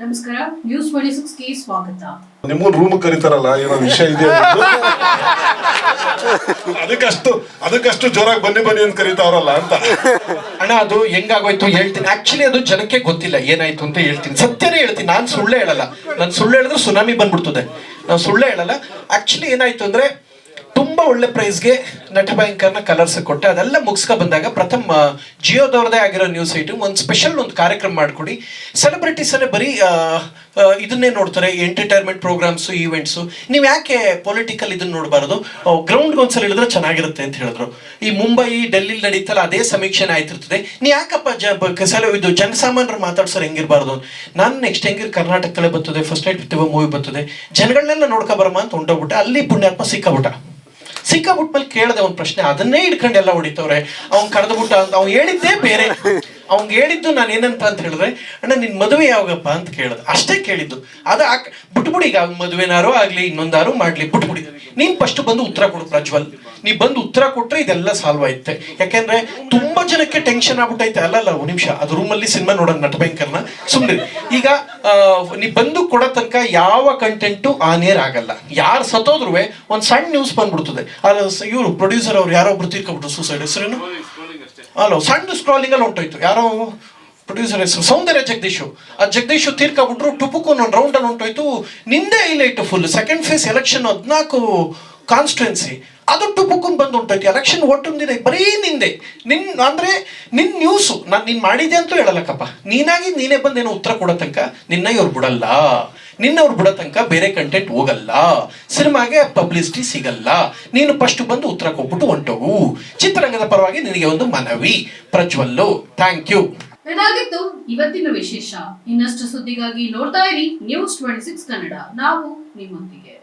ನಮಸ್ಕಾರ news twenty ಸಿಕ್ಸ್ಗೆ ಸ್ವಾಗತ. ನಿಮ್ಮ ರೂಮ್ ಕರೀತಾರಲ್ಲ ಏನೋ ವಿಷಯ ಇದೆ ಅದಕ್ಕಷ್ಟು ಅದಕ್ಕಷ್ಟು ಜೋರಾಗಿ ಬನ್ನಿ ಬನ್ನಿ ಅಂತ ಕರೀತಾವ್ರಲ್ಲ ಅಂತ. ಅಣ್ಣ ಅದು ಹೆಂಗಾಗೋಯ್ತು ಹೇಳ್ತೀನಿ. ಆಕ್ಚುಲಿ ಅದು ಜನಕ್ಕೆ ಗೊತ್ತಿಲ್ಲ. ಏನಾಯ್ತು ಅಂತ ಹೇಳ್ತೀನಿ. ಸತ್ಯನೇ ಹೇಳ್ತೀನಿ. ನಾನು ಸುಳ್ಳೇ ಹೇಳಲ್ಲ. ನಾನು ಸುಳ್ಳು ಹೇಳಿದ್ರೆ ಸುನಾಮಿ ಬಂದ್ಬಿಡ್ತದೆ. ನಾನು ಸುಳ್ಳೇ ಹೇಳಲ್ಲ. ಆಕ್ಚುಲಿ ಏನಾಯ್ತು ಅಂದ್ರೆ ಒಳ್ಳೆ ಪ್ರೈಸ್ಗೆ ನಟ ಭಯಂಕರ್ನ ಕಲರ್ಸ್ ಕೊಟ್ಟೆ ಅದೆಲ್ಲ ಮುಗಿಸ್ಕೊ ಬಂದಾಗ ಪ್ರಥಮ ಜಿಯೋದವ್ರದೇ ಆಗಿರೋ ನ್ಯೂಸ್ ಐಟಮ್ ಒಂದು ಸ್ಪೆಷಲ್ ಒಂದು ಕಾರ್ಯಕ್ರಮ ಮಾಡ್ಕೊಡಿ. ಸೆಲೆಬ್ರಿಟೀಸ್ ಅಲ್ಲೇ ಬರೀ ಇದನ್ನೇ ನೋಡ್ತಾರೆ ಎಂಟರ್ಟೈನ್ಮೆಂಟ್ ಪ್ರೋಗ್ರಾಮ್ಸು ಈವೆಂಟ್ಸು ನೀವು ಯಾಕೆ ಪೊಲಿಟಿಕಲ್ ಇದನ್ನ ನೋಡಬಾರದು? ಗ್ರೌಂಡ್ಗೆ ಒಂದ್ಸಲ ಹೇಳಿದ್ರೆ ಚೆನ್ನಾಗಿರುತ್ತೆ ಅಂತ ಹೇಳಿದ್ರು. ಈ ಮುಂಬೈ ಡೆಲ್ಲಿ ನಡೀತಲ್ಲ, ಅದೇ ಸಮೀಕ್ಷೆನೇ ಆಯ್ತಿರ್ತದೆ. ನೀ ಯಾಕಪ್ಪ ಜ ಸಲ ಇದು ಜನಸಾಮಾನ್ಯರು ಮಾತಾಡ್ಸೋರು ಹೆಂಗಿರಬಾರ್ದು ನಾನು ನೆಕ್ಸ್ಟ್ ಹೆಂಗಿರ್ ಕರ್ನಾಟಕದಲ್ಲೇ ಬರ್ತದೆ ಫಸ್ಟ್ ನೈಟ್ ಮೂವಿ ಬರ್ತದೆ. ಜನಗಳನ್ನೆಲ್ಲ ನೋಡ್ಕೊ ಬರಮ್ಮ ಅಂತ ಹೊಂಟೋಗ್ಬಿಟ್ಟೆ ಅಲ್ಲಿ ಪುಣ್ಯಾತ್ಮ ಸಿಕ್ಕಾಬಿಟ್ಟ ಸಿಕ್ಕಾಬಿಟ್ಮೇಲೆ ಕೇಳದೆ ಒಂದು ಪ್ರಶ್ನೆ, ಅದನ್ನೇ ಇಟ್ಕೊಂಡು ಎಲ್ಲ ಹೊಡಿತವ್ರೆ. ಅವ್ನ್ ಕರೆದ್ಬಿಟ್ಟ ಅಂತ, ಅವ್ನು ಹೇಳಿದ್ದೇ ಬೇರೆ. ಅವ್ನ್ ಹೇಳಿದ್ದು ನಾನು ಏನಂತ ಅಂತ ಹೇಳಿದ್ರೆ, ಅಣ್ಣ, ನಿನ್ ಮದುವೆ ಯಾವಾಗಪ್ಪ? ಅಂತ ಕೇಳಿದ್. ಅಷ್ಟೇ ಕೇಳಿದ್ದು. ಅದ ಬಿಟ್ಬಿಡಿ ಈಗ, ಅವ್ನ್ ಮದುವೆನಾರು ಆಗ್ಲಿ, ಇನ್ನೊಂದಾರು ಮಾಡ್ಲಿ, ಬಿಟ್ಬಿಡಿ. ನೀನ್ ಫಸ್ಟ್ ಬಂದು ಉತ್ತರ ಕೊಡು ಪ್ರಜ್ವಲ್. ನೀ ಬಂದು ಉತ್ತರ ಕೊಟ್ರೆ ಇದೆಲ್ಲ ಸಾಲ್ವ್ ಆಯ್ತೆ. ಯಾಕೆಂದ್ರೆ ತುಂಬಾ ಜನಕ್ಕೆ ಟೆನ್ಷನ್ ಆಗ್ಬಿಟ್ಟೈತೆ. ಅಲ್ಲಲ್ಲ, ಒಂದು ನಿಮಿಷ. ಅದು ರೂಮಲ್ಲಿ ಸಿನಿಮಾ ನೋಡೋಣ ನಟ ಭಯಂಕರ್ನ. ಸುಮ್ನೆ ಈಗ ನೀ ಬಂದು ಕೊಡೋ ತನಕ ಯಾವ ಕಂಟೆಂಟು ಆನ್ ಏರ್ ಆಗಲ್ಲ. ಯಾರು ಸತ್ತೋದ್ರೂ ಒಂದ್ ಸಣ್ಣ ನ್ಯೂಸ್ ಬಂದ್ಬಿಡ್ತದೆ. ಅಲ್ಲ ಇವರು ಪ್ರೊಡ್ಯೂಸರ್ ಅವ್ರು ಯಾರೋ ಒಬ್ರು ತೀರ್ಕೊಬಿಟ್ರು ಸೂಸೈಡ್ ಹೆಸರೇನು? ಅಲ್ಲ ಸಣ್ಣ ಸ್ಕ್ರಾಲಿಂಗ್ ಅಲ್ಲಿ ಹೊಂಟೋಯ್ತು ಯಾರೋ ಪ್ರೊಡ್ಯೂಸರ್ ಹೆಸರು? ಸೌಂದರ್ಯ ಜಗದೀಶು. ಆ ಜಗದೀಶು ತೀರ್ಕೊಬಿಟ್ರು ಟುಪುಕು ಒಂದು ರೌಂಡ್ ಅಲ್ಲಿ ಹೊಂಟೋಯ್ತು ನಿಂದೆ highlight full second phase election ಹದಿನಾಲ್ಕು ಕಾನ್ಸ್ಟಿಟ್ಯೂನ್ಸಿ ಅದು ಟುಪುಕುನ್ ಬಂದು ಹೊಂಟೋಯ್ತು ಎಲೆಕ್ಷನ್ ಒಟ್ಟೊಂದಿದೆ ಬರೀ ನಿಂದೆ. ನಿನ್ ಅಂದ್ರೆ ನಿನ್ ನ್ಯೂಸು ನಾನು ನಿನ್ ಮಾಡಿದೆ ಅಂತೂ ಹೇಳಲ್ಲಕ್ಕಪ್ಪ. ನೀನಾಗಿ ನೀನೇ ಬಂದೇನೋ ಉತ್ತರ ಕೊಡೋ ತನಕ ನಿನ್ನ ಇವ್ರು ಬಿಡಲ್ಲ. ನಿನ್ನವ್ರು ಬಿಡ ತನಕ ಬೇರೆ ಕಂಟೆಂಟ್ ಹೋಗಲ್ಲ. ಸಿನಿಮಾಗೆ ಪಬ್ಲಿಸಿಟಿ ಸಿಗಲ್ಲ. ನೀನು ಫಸ್ಟ್ ಬಂದು ಉತ್ತರ ಕೊಟ್ಬಿಟ್ಟು ಹೊಂಟವು ಚಿತ್ರರಂಗದ ಪರವಾಗಿ ನಿನಗೆ ಒಂದು ಮನವಿ. ಪ್ರಜ್ವಲ್ಲು ಥ್ಯಾಂಕ್ ಯು ಇದಾಗಿತ್ತು ಇವತ್ತಿನ ವಿಶೇಷ. ಇನ್ನಷ್ಟು ಸುದ್ದಿಗಾಗಿ ನೋಡ್ತಾ ಇರಿ ನ್ಯೂಸ್ ಟ್ವೆಂಟಿ ಸಿಕ್ಸ್ ಕನ್ನಡ. ನಾವು ನಿಮ್ಮೊಂದಿಗೆ.